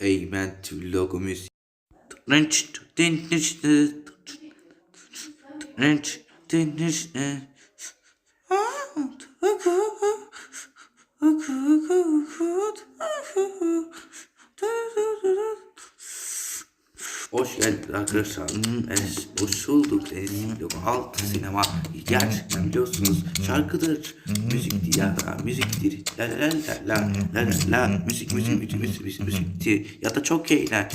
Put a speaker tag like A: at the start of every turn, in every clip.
A: Eğmen logo müzik. Renç, dinliş, renç, dinliş, Hoş geldiniz arkadaşlar. Hoş bulduk. Vlog alt sinema. Gerçekten biliyorsunuz şarkıdır, müziktir ya da müziktir. La la la la la la la müzik müzik müzik müzik müzik müziktir ya da çok eğlen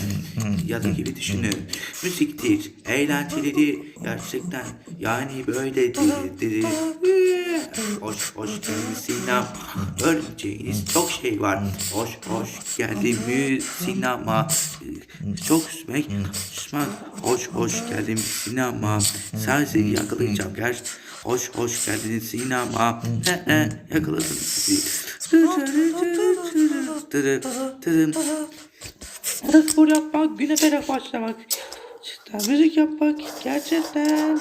A: ya da gibi düşünün. Müziktir, eğlencelidir gerçekten yani böyledir. Hoş hoş geldin sinema. Öğreneceğiniz çok şey var. Hoş hoş geldin mü sinema. Çok üzmek, şişman. Hoş hoş geldin sinema. Sadece yakalayacağım gerçi. Hoş hoş geldin sinema. He he yakaladım sizi. Tırı.
B: Spor yapmak, güne berek başlamak. Cidden müzik yapmak gerçekten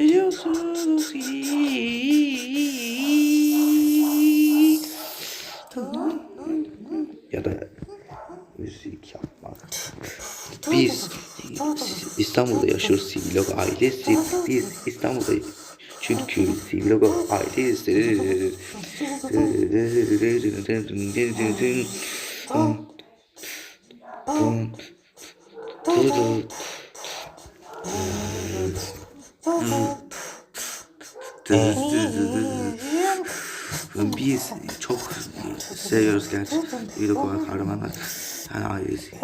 B: biliyorsunuz.
A: ya da müzik yapmak. Biz İstanbul'da yaşıyoruz Sivilog ailesi. Biz İstanbul'da çünkü Sivilog ailesi. Biz çok seviyoruz gerçekten. Sivilog kahramanlar. Yani ailesi.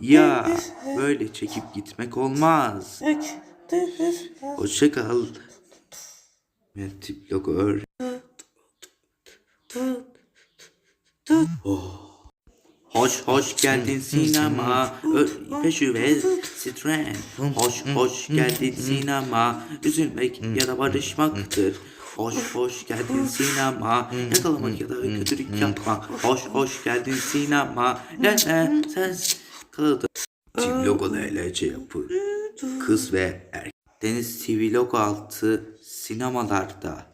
A: Ya böyle çekip gitmek olmaz. Hoşçakal. Tip logo ör. Oh. Hoş hoş geldin sinema. Peşüve stren. Hoş hoş geldin sinema. Üzülmek ya da barışmaktır. Hoş hoş geldin sinema. Yakalamak ya da kötülük yapmak. Hoş hoş geldin sinema. La la sen kaladı. Tüm logo LC yapı. Kız ve erkek. Deniz TV logo altı sinemalarda.